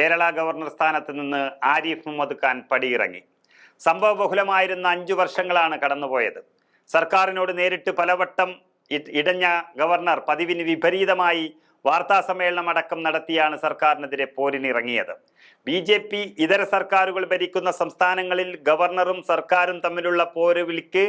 Kerala governor സ്ഥാനത്ത് നിന്ന് ആരിഫ് മുഹമ്മദ് ഖാൻ പടിയിറങ്ങി. സംഭവബഹുലമായിരുന്ന അഞ്ചു വർഷങ്ങളാണ് കടന്നുപോയത്. സർക്കാരിനോട് നേരിട്ട് പലവട്ടം ഇടഞ്ഞ ഗവർണർ പതിവിന് വിപരീതമായി വാർത്താ സമ്മേളനം അടക്കം നടത്തിയാണ് സർക്കാരിനെതിരെ പോരിനിറങ്ങിയത്. ബി ജെ പി ഇതര സർക്കാരുകൾ ഭരിക്കുന്ന സംസ്ഥാനങ്ങളിൽ ഗവർണറും സർക്കാരും തമ്മിലുള്ള പോരുവിളിക്ക്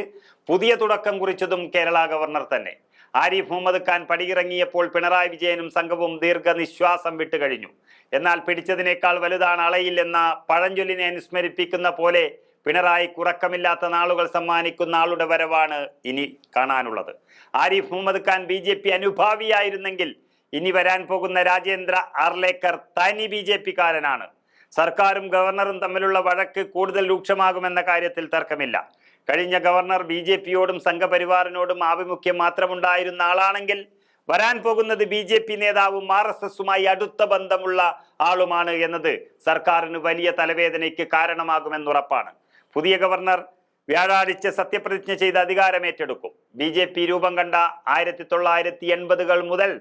പുതിയ തുടക്കം കുറിച്ചതും കേരള ഗവർണർ തന്നെ. ആരിഫ് മുഹമ്മദ് ഖാൻ പടിയിറങ്ങിയപ്പോൾ പിണറായി വിജയനും സംഘവും ദീർഘനിശ്വാസം വിട്ടുകഴിഞ്ഞു എന്നാൽ പിടിച്ചതിനേക്കാൾ വലുതാണ് അളയില്ലെന്ന പഴഞ്ചൊല്ലിനെ അനുസ്മരിപ്പിക്കുന്ന പോലെ പിണറായി കുറക്കമില്ലാത്ത നാളുകൾ സമ്മാനിക്കുന്ന ആളുടെ വരവാണ് ഇനി കാണാനുള്ളത്. Arif Mohammed Khan B J P അനുഭാവിയായിരുന്നെങ്കിൽ ഇനി വരാൻ പോകുന്ന രാജേന്ദ്ര ആർലേക്കർ തനി ബി ജെ പിക്കാരനാണ് സർക്കാരും ഗവർണറും തമ്മിലുള്ള വഴക്ക് കൂടുതൽ രൂക്ഷമാകുമെന്ന കാര്യത്തിൽ തർക്കമില്ല. കഴിഞ്ഞ ഗവർണർ ബി ജെ പിയോടും സംഘപരിവാറിനോടും ആഭിമുഖ്യം മാത്രമുണ്ടായിരുന്ന ആളാണെങ്കിൽ വരാൻ പോകുന്നത് ബി ജെ പി നേതാവും ആർ എസ് എസുമായി അടുത്ത ബന്ധമുള്ള ആളുമാണ് എന്നത് സർക്കാരിന് വലിയ തലവേദനയ്ക്ക് കാരണമാകുമെന്നുറപ്പാണ് പുതിയ ഗവർണർ വ്യാഴാഴ്ച സത്യപ്രതിജ്ഞ ചെയ്ത് അധികാരമേറ്റെടുക്കും ബി ജെ പി രൂപം കണ്ട ആയിരത്തി തൊള്ളായിരത്തി എൺപതുകൾ മുതൽ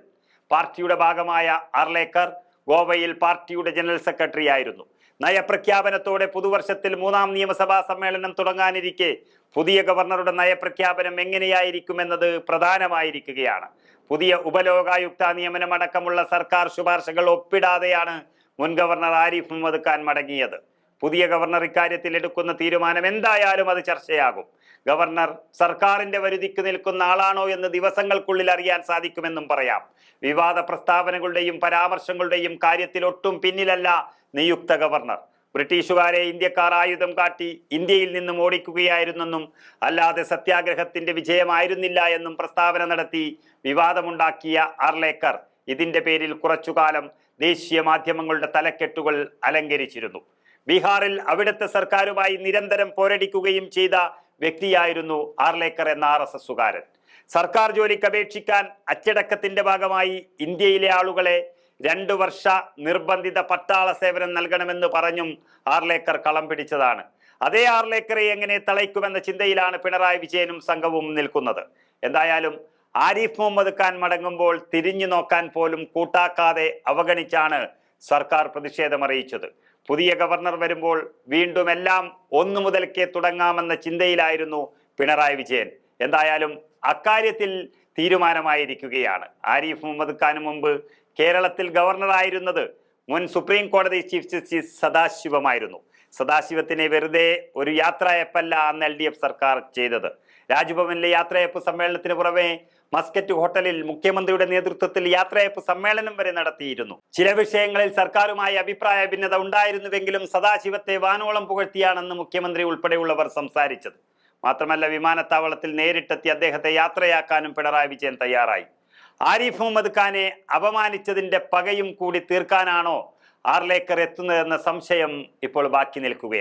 പാർട്ടിയുടെ ഭാഗമായ അർലേക്കർ ഗോവയിൽ പാർട്ടിയുടെ ജനറൽ സെക്രട്ടറി ആയിരുന്നു. നയപ്രഖ്യാപനത്തോടെ പുതുവർഷത്തിൽ മൂന്നാം നിയമസഭാ സമ്മേളനം തുടങ്ങാനിരിക്കെ പുതിയ ഗവർണറുടെ നയപ്രഖ്യാപനം എങ്ങനെയായിരിക്കുമെന്നത് പ്രധാനമായിരിക്കുകയാണ്. പുതിയ ഉപലോകായുക്ത നിയമനമടക്കമുള്ള സർക്കാർ ശുപാർശകൾ ഒപ്പിടാതെയാണ് മുൻ ഗവർണർ ആരിഫ് മുഹമ്മദ് ഖാൻ മടങ്ങിയത്. പുതിയ ഗവർണർ ഇക്കാര്യത്തിൽ എടുക്കുന്ന തീരുമാനം എന്തായാലും അത് ചർച്ചയാകും. ഗവർണർ സർക്കാരിന്റെ വരുതിക്ക് നിൽക്കുന്ന ആളാണോ എന്ന് ദിവസങ്ങൾക്കുള്ളിൽ അറിയാൻ സാധിക്കുമെന്നും പറയാം. വിവാദ പ്രസ്താവനകളുടെയും പരാമർശങ്ങളുടെയും കാര്യത്തിൽ ഒട്ടും പിന്നിലല്ല നിയുക്ത ഗവർണർ. ബ്രിട്ടീഷുകാരെ ഇന്ത്യക്കാർ ആയുധം കാട്ടി ഇന്ത്യയിൽ നിന്നും ഓടിക്കുകയായിരുന്നെന്നും അല്ലാതെ സത്യാഗ്രഹത്തിന്റെ വിജയമായിരുന്നില്ല എന്നും പ്രസ്താവന നടത്തി വിവാദമുണ്ടാക്കിയ ആർലേക്കർ ഇതിന്റെ പേരിൽ കുറച്ചുകാലം ദേശീയ മാധ്യമങ്ങളുടെ തലക്കെട്ടുകൾ അലങ്കരിച്ചിരുന്നു. ബീഹാറിൽ അവിടുത്തെ സർക്കാരുമായി നിരന്തരം പോരടിക്കുകയും ചെയ്ത വ്യക്തിയായിരുന്നു ആർലേക്കർ എന്ന ആർ എസ് എസുകാരൻ. സർക്കാർ ജോലിക്ക് അപേക്ഷിക്കാൻ അച്ചടക്കത്തിന്റെ ഭാഗമായി ഇന്ത്യയിലെ ആളുകളെ രണ്ടു വർഷ നിർബന്ധിത പട്ടാള സേവനം നൽകണമെന്ന് പറഞ്ഞും ആർലേക്കർ കളം പിടിച്ചതാണ്. അതേ ആർലേക്കറെ എങ്ങനെ തളയ്ക്കുമെന്ന ചിന്തയിലാണ് പിണറായി വിജയനും സംഘവും നിൽക്കുന്നത്. എന്തായാലും ആരിഫ് മുഹമ്മദ് ഖാൻ മടങ്ങുമ്പോൾ തിരിഞ്ഞു നോക്കാൻ പോലും കൂട്ടാക്കാതെ അവഗണിച്ചാണ് സർക്കാർ പ്രതിഷേധമറിയിച്ചത് പുതിയ ഗവർണർ വരുമ്പോൾ വീണ്ടും എല്ലാം ഒന്നു മുതൽക്കേ തുടങ്ങാമെന്ന ചിന്തയിലായിരുന്നു പിണറായി വിജയൻ. എന്തായാലും അക്കാര്യത്തിൽ തീരുമാനമായിരിക്കുകയാണ്. ആരിഫ് മുഹമ്മദ് ഖാനു മുമ്പ് കേരളത്തിൽ ഗവർണറായിരുന്നത് മുൻ സുപ്രീം കോടതി ചീഫ് ജസ്റ്റിസ് സദാശിവമായിരുന്നു. സദാശിവത്തിനെ വെറുതെ ഒരു യാത്രയപ്പല്ല അന്ന് എൽ സർക്കാർ ചെയ്തത്. രാജ്ഭവനിലെ യാത്രയപ്പ് സമ്മേളനത്തിന് പുറമെ മസ്കറ്റ് ഹോട്ടലിൽ മുഖ്യമന്ത്രിയുടെ നേതൃത്വത്തിൽ യാത്രയപ്പ് സമ്മേളനം വരെ നടത്തിയിരുന്നു. ചില വിഷയങ്ങളിൽ സർക്കാരുമായി അഭിപ്രായ ഭിന്നത ഉണ്ടായിരുന്നുവെങ്കിലും സദാശിവത്തെ വാനോളം പുകഴ്ത്തിയാണെന്ന് മുഖ്യമന്ത്രി ഉൾപ്പെടെയുള്ളവർ സംസാരിച്ചത്. മാത്രമല്ല വിമാനത്താവളത്തിൽ നേരിട്ടെത്തി അദ്ദേഹത്തെ യാത്രയാക്കാനും പിണറായി വിജയൻ തയ്യാറായി. ആരിഫ് മുഹമ്മദ് ഖാനെ അപമാനിച്ചതിന്റെ പകയും കൂടി തീർക്കാനാണോ ആർലേക്കർ എത്തുന്നതെന്ന സംശയം ഇപ്പോൾ ബാക്കി നിൽക്കുകയാണ്.